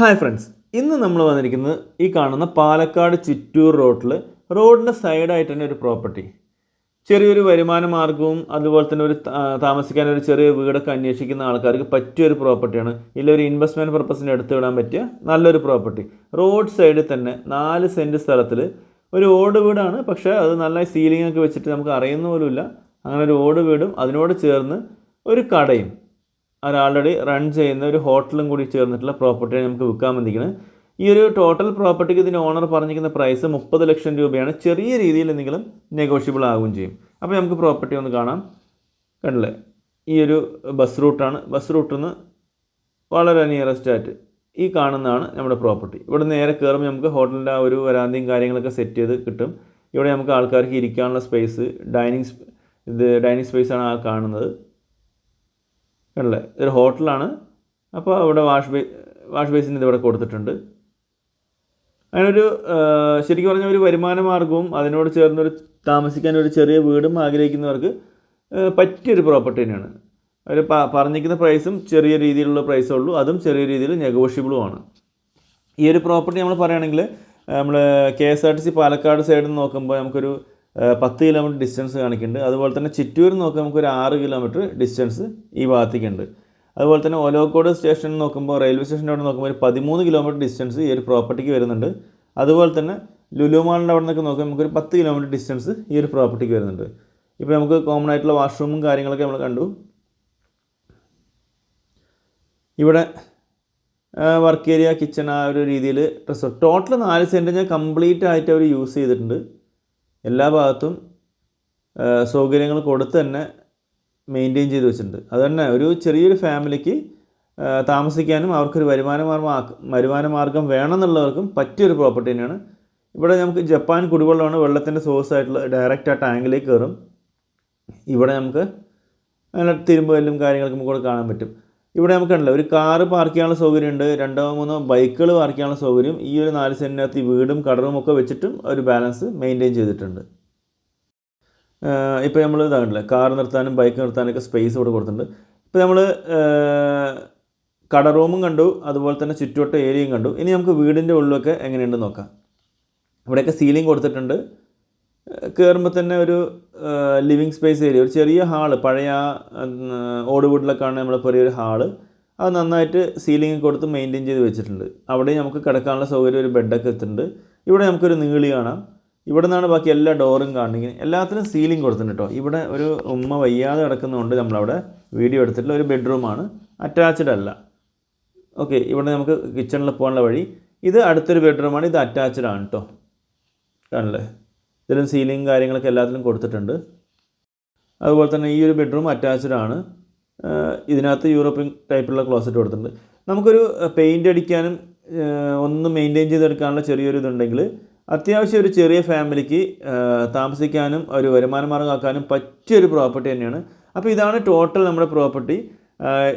Hi friends ഇന്ന് നമ്മൾ വന്നിരിക്കുന്നത് ഈ കാണുന്ന പാലക്കാട് ചിറ്റൂർ റോഡിൽ റോഡിന്റെ സൈഡായിട്ട് തന്നെ ഒരു പ്രോപ്പർട്ടി ചെറിയൊരു വരുമാന മാർഗവും അതുപോലെ തന്നെ ഒരു താമസിക്കാൻ ഒരു ചെറിയ വീടൊക്കെ അന്വേഷിക്കുന്ന ആൾക്കാർക്ക് പറ്റിയ ഒരു പ്രോപ്പർട്ടിയാണ് ഇല്ല ഒരു ഇൻവെസ്റ്റ്മെന്റ് പർപ്പസിന് എടുത്തു വിടാൻ പറ്റിയ നല്ലൊരു പ്രോപ്പർട്ടി റോഡ് സൈഡിൽ തന്നെ നാല് സെന്റ് സ്ഥലത്തിൽ ഒരു ഓട് വീടാണ്. പക്ഷേ അത് നല്ല സീലിംഗ് ഒക്കെ വെച്ചിട്ട് നമുക്ക് അറിയുന്ന പോലുമില്ല. അങ്ങനെ ഒരു ഓട് വീടും അതിനോട് ചേർന്ന് ഒരു കടയും. ആൾറെഡി റൺ ചെയ്യുന്ന ഒരു ഹോട്ടലും കൂടി ചേർന്നിട്ടുള്ള പ്രോപ്പർട്ടിയാണ് നമുക്ക് വിൽക്കാൻ വന്നിരിക്കുന്നത്. ഈ ഒരു ടോട്ടൽ പ്രോപ്പർട്ടിക്ക് ഇതിന്റെ ഓണർ പറഞ്ഞിരിക്കുന്ന പ്രൈസ് മുപ്പത് ലക്ഷം രൂപയാണ്. ചെറിയ രീതിയിൽ എന്തെങ്കിലും നെഗോഷ്യബിൾ ആവുകയും ചെയ്യും. അപ്പോൾ നമുക്ക് പ്രോപ്പർട്ടി ഒന്ന് കാണാം. കണ്ടില്ലേ? ഈ ഒരു ബസ് റൂട്ടാണ് ബസ് റൂട്ടിൽ നിന്ന് വളരെ നിയറസ്റ്റ് ആയിട്ട് ഈ കാണുന്നതാണ് നമ്മുടെ പ്രോപ്പർട്ടി ഇവിടെ നേരെ കയറുമ്പോൾ നമുക്ക് ഹോട്ടലിന്റെ ആ ഒരു വരാന്തയും കാര്യങ്ങളൊക്കെ സെറ്റ് ചെയ്ത് കിട്ടും. ഇവിടെ നമുക്ക് ആൾക്കാർക്ക് ഇരിക്കാനുള്ള സ്പേസ് ഡൈനിങ് ഇത് ഡൈനിങ് ആണ് ആ കാണുന്നത്. കണ്ടില്ലേ ഇതൊരു ഹോട്ടലാണ്. അപ്പോൾ അവിടെ വാഷ് ബേ വാഷ് ബേസിൻ ഇത് ഇവിടെ കൊടുത്തിട്ടുണ്ട്. അങ്ങനൊരു ശരിക്കും പറഞ്ഞാൽ ഒരു വരുമാന മാർഗവും അതിനോട് ചേർന്നൊരു താമസിക്കാൻ ഒരു ചെറിയ വീടും ആഗ്രഹിക്കുന്നവർക്ക് പറ്റിയൊരു പ്രോപ്പർട്ടി തന്നെയാണ്. അവർ പറഞ്ഞിരിക്കുന്ന പ്രൈസും ചെറിയ രീതിയിലുള്ള പ്രൈസേ ഉള്ളൂ. അതും ചെറിയ രീതിയിൽ നെഗോഷ്യബിളുമാണ്. ഈ ഒരു പ്രോപ്പർട്ടി നമ്മൾ പറയുകയാണെങ്കിൽ നമ്മൾ K S R T C Palakkad സൈഡിൽ നിന്ന് നോക്കുമ്പോൾ നമുക്കൊരു പത്ത് കിലോമീറ്റർ ഡിസ്റ്റൻസ് കാണിക്കുന്നുണ്ട്. അതുപോലെ തന്നെ ചിറ്റൂരിൽ നോക്കുമ്പോൾ നമുക്കൊരു ആറ് കിലോമീറ്റർ ഡിസ്റ്റൻസ് ഈ ഭാഗത്തേക്കുണ്ട്. അതുപോലെ തന്നെ ഒലോക്കോട് സ്റ്റേഷൻ നോക്കുമ്പോൾ റെയിൽവേ സ്റ്റേഷന്റെ അവിടെ നോക്കുമ്പോൾ ഒരു പതിമൂന്ന് കിലോമീറ്റർ ഡിസ്റ്റൻസ് ഈ ഒരു പ്രോപ്പർട്ടിക്ക് വരുന്നുണ്ട്. അതുപോലെ തന്നെ ലുലുമാളിന്റെ അവിടെ നിന്നൊക്കെ നോക്കുമ്പോൾ നമുക്കൊരു പത്ത് കിലോമീറ്റർ ഡിസ്റ്റൻസ് ഈ ഒരു പ്രോപ്പർട്ടിക്ക് വരുന്നുണ്ട്. ഇപ്പോൾ നമുക്ക് കോമൺ ആയിട്ടുള്ള വാഷ്റൂമും കാര്യങ്ങളൊക്കെ നമ്മൾ കണ്ടു. ഇവിടെ വർക്ക് ഏരിയ കിച്ചൺ ആ ഒരു രീതിയിൽ ഡ്രസ്സ് ടോട്ടൽ നാല് സെന്റ് ഞാൻ കംപ്ലീറ്റ് ആയിട്ട് അവർ യൂസ് ചെയ്തിട്ടുണ്ട്. എല്ലാ ഭാഗത്തും സൗകര്യങ്ങൾ കൊടുത്ത് തന്നെ മെയിന്റെയിൻ ചെയ്ത് വെച്ചിട്ടുണ്ട്. അത് തന്നെ ഒരു ചെറിയൊരു ഫാമിലിക്ക് താമസിക്കാനും അവർക്കൊരു വരുമാന മാർഗം വരുമാന മാർഗം വേണമെന്നുള്ളവർക്കും പറ്റിയൊരു പ്രോപ്പർട്ടി തന്നെയാണ്. ഇവിടെ നമുക്ക് ജപ്പാൻ കുടിവെള്ളമാണ് വെള്ളത്തിന്റെ സോഴ്സ് ആയിട്ടുള്ള ഡയറക്റ്റ് ആ ടാങ്കിലേക്ക് കയറും. ഇവിടെ നമുക്ക് അങ്ങനെ തിരുമ്പലും കാര്യങ്ങളൊക്കെ നമുക്ക് കാണാൻ പറ്റും. ഇവിടെ നമുക്കുണ്ടല്ലോ ഒരു കാറ് പാർക്ക് ചെയ്യാനുള്ള സൗകര്യമുണ്ട് രണ്ടോ മൂന്നോ ബൈക്കുകൾ പാർക്ക് ചെയ്യാനുള്ള സൗകര്യം ഈ ഒരു നാല് സെന്റിനകത്ത് ഈ വീടും കടറും ഒക്കെ വെച്ചിട്ടും ഒരു ബാലൻസ് മെയിന്റെയിൻ ചെയ്തിട്ടുണ്ട്. ഇപ്പോൾ നമ്മൾ ഇതാകണ്ടില്ല കാർ നിർത്താനും ബൈക്ക് നിർത്താനൊക്കെ സ്പേസ് ഇവിടെ കൊടുത്തിട്ടുണ്ട്. ഇപ്പോൾ നമ്മൾ കട റൂമും കണ്ടു അതുപോലെ തന്നെ ചുറ്റുവട്ട ഏരിയയും കണ്ടു. ഇനി നമുക്ക് വീടിന്റെ ഉള്ളിലൊക്കെ എങ്ങനെയുണ്ടെന്ന് നോക്കാം. ഇവിടെയൊക്കെ സീലിംഗ് കൊടുത്തിട്ടുണ്ട്. കയറുമ്പോൾ തന്നെ ഒരു ലിവിങ് സ്പേസ് ഏരിയ ഒരു ചെറിയ ഹാൾ പഴയ ഓട് വീട്ടിലൊക്കെ ആണ് നമ്മൾ ചെറിയൊരു ഹാൾ അത് നന്നായിട്ട് സീലിംഗ് കൊടുത്ത് മെയിന്റെയിൻ ചെയ്ത് വെച്ചിട്ടുണ്ട്. അവിടെ നമുക്ക് കിടക്കാനുള്ള സൗകര്യം ഒരു ബെഡൊക്കെ എത്തുന്നുണ്ട് ഇവിടെ നമുക്കൊരു നീളി കാണാം. ഇവിടെ നിന്നാണ് ബാക്കി എല്ലാ ഡോറും കാണുന്നത് എല്ലാത്തിനും സീലിംഗ് കൊടുത്തിട്ടുണ്ട് കേട്ടോ ഇവിടെ ഒരു ഉമ്മ വയ്യാതെ കിടക്കുന്നതുകൊണ്ട് നമ്മളവിടെ വീഡിയോ എടുത്തിട്ടുള്ള ഒരു ബെഡ്റൂമാണ് അറ്റാച്ച്ഡ് അല്ല. ഓക്കെ ഇവിടെ നമുക്ക് കിച്ചണിൽ പോകാനുള്ള വഴി. ഇത് അടുത്തൊരു ബെഡ്റൂമാണ് ഇത് അറ്റാച്ച്ഡ് ആണ് കേട്ടോ കാണില്ലേ ഇതിലും സീലിംഗ് കാര്യങ്ങളൊക്കെ എല്ലാത്തിലും കൊടുത്തിട്ടുണ്ട്. അതുപോലെ തന്നെ ഈ ഒരു ബെഡ്റൂം അറ്റാച്ച്ഡ് ആണ്. ഇതിനകത്ത് യൂറോപ്യൻ ടൈപ്പിലുള്ള ക്ലോസറ്റ് കൊടുത്തിട്ടുണ്ട്. നമുക്കൊരു പെയിന്റ് അടിക്കാനും ഒന്ന് മെയിന്റെയിൻ ചെയ്തെടുക്കാനുള്ള ചെറിയൊരു ഇതുണ്ടെങ്കിൽ അത്യാവശ്യം ഒരു ചെറിയ ഫാമിലിക്ക് താമസിക്കാനും ഒരു വരുമാന മാർഗമാക്കാനും പറ്റിയൊരു പ്രോപ്പർട്ടി തന്നെയാണ്. അപ്പോൾ ഇതാണ് ടോട്ടൽ നമ്മുടെ പ്രോപ്പർട്ടി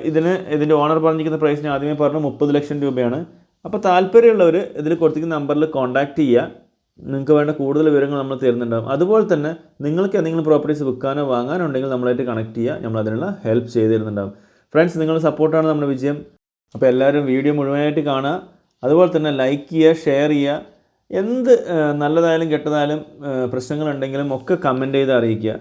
ഇതിന് ഇതിന്റെ ഓണർ പറഞ്ഞിരിക്കുന്ന പ്രൈസിന് ആദ്യമേ പറഞ്ഞു മുപ്പത് ലക്ഷം രൂപയാണ്. അപ്പോൾ താല്പര്യമുള്ളവർ ഇതിൽ കൊടുത്തിരിക്കുന്ന നമ്പറിൽ കോൺടാക്റ്റ് ചെയ്യുക. നിങ്ങൾക്ക് വേണ്ട കൂടുതൽ വിവരങ്ങൾ നമ്മൾ തരുന്നുണ്ടാകും അതുപോലെ തന്നെ നിങ്ങൾക്ക് എന്തെങ്കിലും പ്രോപ്പർട്ടീസ് വിൽക്കാനോ വാങ്ങാനോ ഉണ്ടെങ്കിൽ നമ്മളായിട്ട് കണക്ട് ചെയ്യുക. നമ്മൾ അതിനുള്ള ഹെൽപ്പ് ചെയ്ത് തരുന്നുണ്ടാകും ഫ്രണ്ട്സ് നിങ്ങളുടെ സപ്പോർട്ടാണ് നമ്മുടെ വിജയം. അപ്പോൾ എല്ലാവരും വീഡിയോ മുഴുവനായിട്ട് കാണുക. അതുപോലെ തന്നെ ലൈക്ക് ചെയ്യുക ഷെയർ ചെയ്യുക. എന്ത് നല്ലതായാലും കെട്ടതായാലും പ്രശ്നങ്ങളുണ്ടെങ്കിലും ഒക്കെ കമന്റ് ചെയ്ത് അറിയിക്കുക.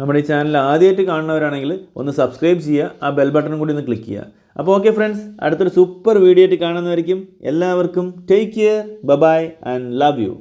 നമ്മുടെ ഈ ചാനൽ ആദ്യമായിട്ട് കാണുന്നവരാണെങ്കിൽ ഒന്ന് സബ്സ്ക്രൈബ് ചെയ്യുക. ആ ബെൽ ബട്ടൺ കൂടി ഒന്ന് ക്ലിക്ക് ചെയ്യുക. അപ്പോൾ ഓക്കെ ഫ്രണ്ട്സ് അടുത്തൊരു സൂപ്പർ വീഡിയോ ആയിട്ട് കാണുന്നവരിക്കും എല്ലാവർക്കും take care bye bye and love you